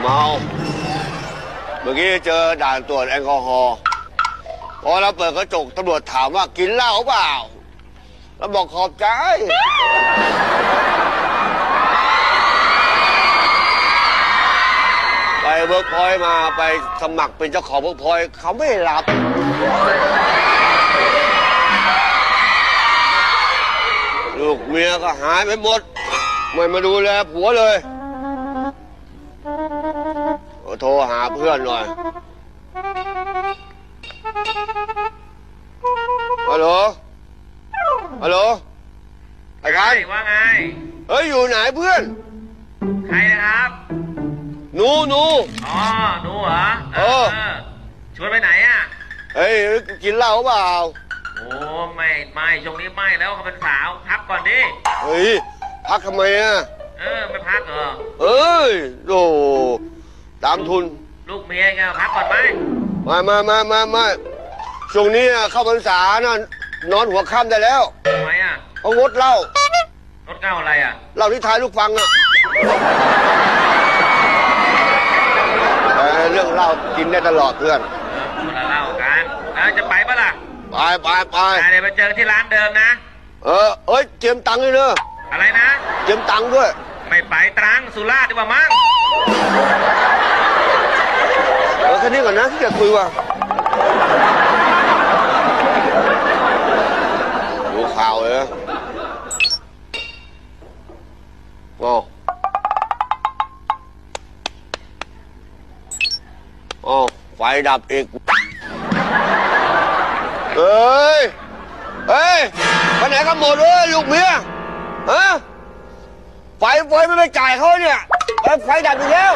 เมา เมื่อกี้เจอด่านตรวจแอลกอฮอล์พอเราเปิดกระจกตำรวจถามว่ากินเหล้าเปล่าเราบอกขอบใจ ไปเวิร์กพอยต์มาไปสมัครเป็นเจ้าของเวิร์กพอยต์เขาไม่รับ ลูกเมียก็หายไปหมด ไม่มาดูแลผัวเลย โทรหาเพื่อนหน่อยฮัลโหลฮัลโหลไอ้กันว่าไง เฮ้ย อยู่ไหนเพื่อน ใครนะครับ หนูหนูอ๋อหนูเหรอ เออ ชวนไปไหนอะ เฮ้ย กินเหล้าเปล่า โอ้ไม่ไม่ช่วงนี้ไม่แล้วเขาเป็นสาวพักก่อนดิ เฮ้ย พักทำไมอะ เออ ไม่พักเหรอ เอ้ยโอ้ตามทุน ลูกเมียไงพักก่อนไหมมามามามามาช่วงนี้อะเข้าพรรษานะนอนหัวค่ำได้แล้วทำไมอะเขางดเหล้า รถเก้าอะไรอะเหล้าที่ทายลูกฟังอะแต่เรื่องเหล้ากินได้ตลอดเพื่อน เออคนละเล่ากันแล้วจะไปปะล่ะไปไปไปอะเดี๋ยวไปเจอกันที่ร้านเดิมนะ เออเอ้ยเตรียมตังค์เลยเนอะอะไรนะเตรียมตังค์ด้วย ไม่ไปตรังสุราษฎร์ดีกว่ามั้งเออแค่ นี้ก่อนนะที่จะคุยว่าดูข่าวเลยนะโอ้โอ้ไฟดับอีก เฮ้ย เฮ้ยไปไหนกันหมดเลยลูกเมียฮะไฟไฟไม่ไปจ่ายเขาเนี่ย ไฟดับอีกแล้ว